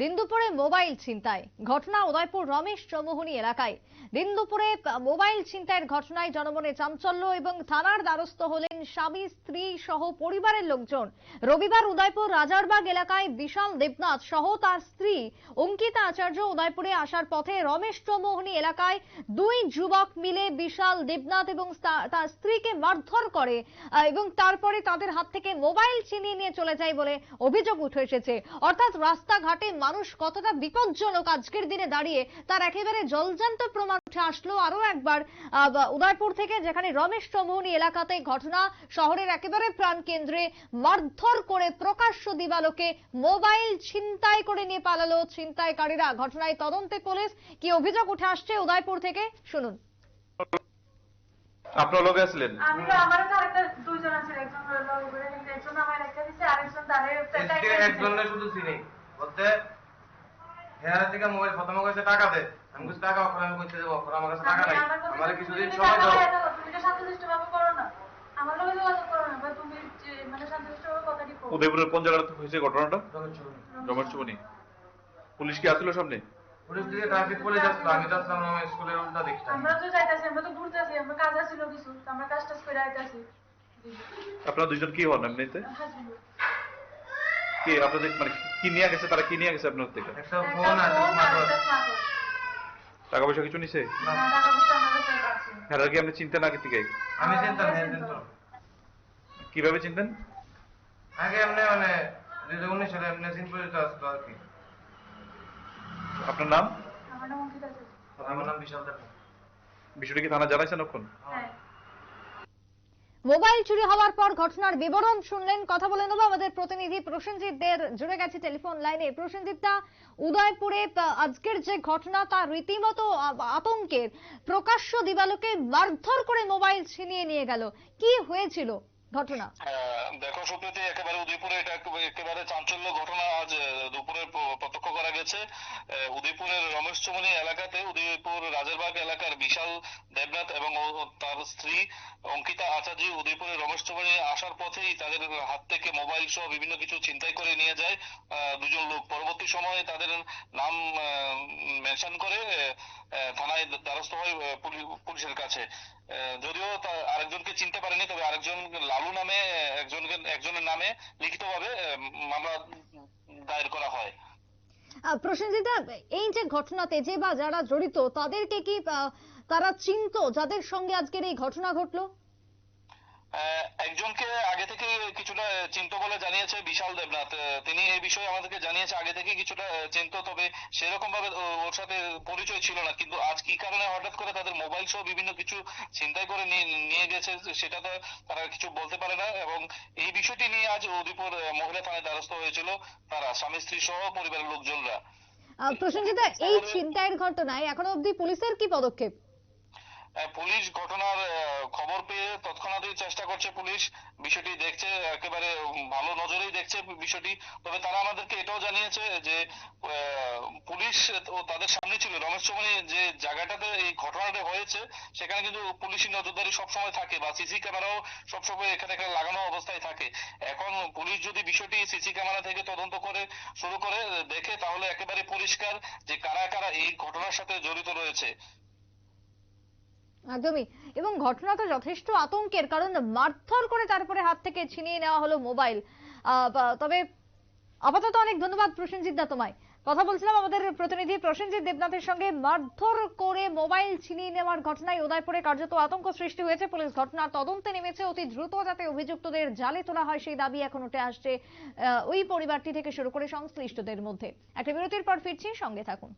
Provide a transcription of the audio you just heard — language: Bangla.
দিন দুপুরে মোবাইল ছিনতাই। ঘটনা উদয়পুর রমেশ চৌমুহনী এলাকায়। দিন দুপুরে মোবাইল ছিনতাইয়ের ঘটনায় জনমনে চাঞ্চল্য এবং থানার দ্বারস্থ হলেন স্বামী, স্ত্রী সহ পরিবারের লোকজন। রবিবার উদয়পুর রাজারবাগ এলাকায় বিশাল দেবনাথ সহ তার স্ত্রী অঙ্কিতা আচার্য উদয়পুরে আসার পথে রমেশ চৌমুহনী এলাকায় দুই যুবক মিলে বিশাল দেবনাথ এবং তার স্ত্রীকে মারধর করে এবং তারপরে তাদের হাত থেকে মোবাইল ছিনিয়ে নিয়ে চলে যায় বলে অভিযোগ উঠে এসেছে। অর্থাৎ রাস্তাঘাটে মানুষ কতটা বিপজ্জনক আজকের দিনে দাঁড়িয়ে তার একেবারে জলজান্ত প্রমাণ উঠে আসলো আরও একবার আহ, উদয়পুর থেকে যেখানে রমেশ চৌমুহনী এলাকাতে ঘটনা শহরের একেবারে প্রাণ কেন্দ্রে মারধর করে প্রকাশ্য দিবালোকে মোবাইল ছিনতাই করে নিয়ে পালালো ছিনতাইকারীরা। ঘটনায় তদন্তে পুলিশ কি অভিযোগ উঠে আসছে উদয়পুর থেকে? শুনুন। আপনার লোক আসলেন আমি আমার আরেকটা দুইজন আছে একজন আমার একটা দিছে আরেকজন একজনে শুধু চিনি। বলতে হেয়ার থেকে মোবাইল প্রথমে কইছে টাকা দে। আমি কইছি টাকা অক্ষর আমি কইতে অক্ষর আমার কাছে টাকা নাই। আমার কিছুদিন সময় দাও। তুমি তো শান্তশিষ্ট ভাবে করো না। আমার লগে যোগাযোগ করো না বা তুমি মানে শান্তশিষ্ট ভাবে কথাটি করো। উদয়পুরের কোন জায়গাতে হয়েছে ঘটনাটা? রমেশ চুবনি পুলিশ কি আসলো সামনে? পুলিশ দিকে ট্রাফিক পুলিশ আসলো আমি তো আসলাম আমার স্কুলের উল্টা দিকটা আমরা তো যাইতাছি আমরা তো আমরা কাজ আছিল কিছু তো আমরা কাজ টাজ করে আইতাছি। আপনারা দুইজন কি হন এমনিতে? কি? আপনাদের মানে কি নিয়ে গেছে? তারা কি নিয়ে গেছে আপনার থেকে? টাকা পয়সা কিছু নিছে? হ্যাঁ কি আপনি চিনতেন আগে থেকে আমি চিনতাম হ্যাঁ কীভাবে চিনতেন? আগে এমনি মানে দুই উনিশ সালে এমনি সিন আসতো আর কি। আপনার নাম? আমার নাম বিশাল বিষয়টা কি থানা জানাইছেন এখন? হ্যাঁ। মোবাইল চুরি হওয়ার পর ঘটনার বিবরণ শুনলেন, কথা বলে নেব। আমাদের প্রতিনিধি প্রসেনজিৎ দের জুড়ে গেছে টেলিফোন লাইনে। প্রসেনজিৎ দা, উদয়পুরে আজকের যে ঘটনা, তা রীতিমতো আতঙ্কের, প্রকাশ্য দিবালোকে মারধর করে মোবাইল ছিনিয়ে নিয়ে গেল। কি হয়েছিল ঘটনা? দেখো সুপ্রীতি, একেবারে উদয়পুরে, এটা একেবারে- চাঞ্চল্য ঘটনা। আজ দুপুরে প্রত্যক্ষ করা গেছে উদয়পুরের রমেশ চৌমনি এলাকাতে, উদয়পুর রাজারবাগ এলাকার বিশাল দেবনাথ এবং তার স্ত্রী অঙ্কিতা আচার্য উদয়পুরের রমেশ চৌমনি আসার পথেই তাদের হাত থেকে মোবাইল সহ বিভিন্ন কিছু ছিনতাই করে নিয়ে যায় দুজন লোক। পরবর্তী সময়ে তাদের নাম মেনশন করে থানায় দ্বারস্থ হয় পুলিশের কাছে। যদিও আরেকজনকে চিনতে পারেনি, তবে আরেকজন লালু নামে, একজনকে, একজনের নামে লিখিতভাবে মামলা দায়ের করা হয়। প্রসেনজিৎ এই যে ঘটনাতে যে বা যারা জড়িত, তাদেরকে কি তারা চিনতো? যাদের সঙ্গে আজকের এই ঘটনা ঘটলো? একজনকে আগে থেকে কিছুটা চিন্ত বলে জানিয়েছে বিশাল দেবনাথ। তিনি এই বিষয়ে আমাদেরকে জানিয়েছে আগে থেকে কিছুটা চিনত তবে সেরকম ভাবে ওর সাথে পরিচয় ছিল না। কিন্তু আজ কি কারণে হঠাৎ করে তাদের মোবাইল সহ বিভিন্ন কিছু চিন্তাই করে নিয়ে গেছে সেটা তো তারা কিছু বলতে পারে না। এবং এই বিষয়টি নিয়ে আজ উদয়পুর মহিলা থানায় দ্বারস্থ হয়েছিল তারা স্বামী স্ত্রী সহ পরিবারের লোকজনরা। আহ, এই ছিনতাইয়ের ঘটনায় এখনও অবধি পুলিশের কি পদক্ষেপ? পুলিশ ঘটনার চেষ্টা করছে পুলিশ। বিষয়টি দেখছে, একেবারে ভালো নজরেই দেখছে বিষয়টি। তবে তারা আমাদেরকে এটাও জানিয়েছে যে পুলিশ ও তাদের সামনে ছিল। রমেশ চৌমনি যে জায়গাটাতে এই ঘটনাটা হয়েছে, সেখানে কিন্তু পুলিশি নজরদারি সবসময় থাকে বা সিসি ক্যামেরাও সবসময় এখানে এখানে লাগানো অবস্থায় থাকে। এখন পুলিশ যদি বিষয়টি সিসি ক্যামেরা থেকে তদন্ত করে, শুরু করে, দেখে, তাহলে একেবারে পরিষ্কার যে কারা কারা এই ঘটনার সাথে জড়িত রয়েছে। একদমই। এবং ঘটনাটা যথেষ্ট আতঙ্কের, কারণ মারধর করে তারপরে হাত থেকে ছিনিয়ে নেওয়া হলো মোবাইল। তবে আপাতত অনেক ধন্যবাদ প্রসেনজিৎ দা তোমায়। কথা বলছিলাম আমাদের প্রতিনিধি প্রসেনজিৎ দেবনাথের সঙ্গে। মারধর করে মোবাইল ছিনিয়ে নেওয়ার ঘটনায় উদয়পুরে কার্যত আতঙ্ক সৃষ্টি হয়েছে। পুলিশ ঘটনার তদন্তে নেমেছে। অতি দ্রুত যাতে অভিযুক্তদের জালে তোলা হয়, সেই দাবি এখন উঠে আসছে ওই পরিবারটি থেকে শুরু করে সংশ্লিষ্টদের মধ্যে। একটা বিরতির পর ফিরছি, সঙ্গে থাকুন।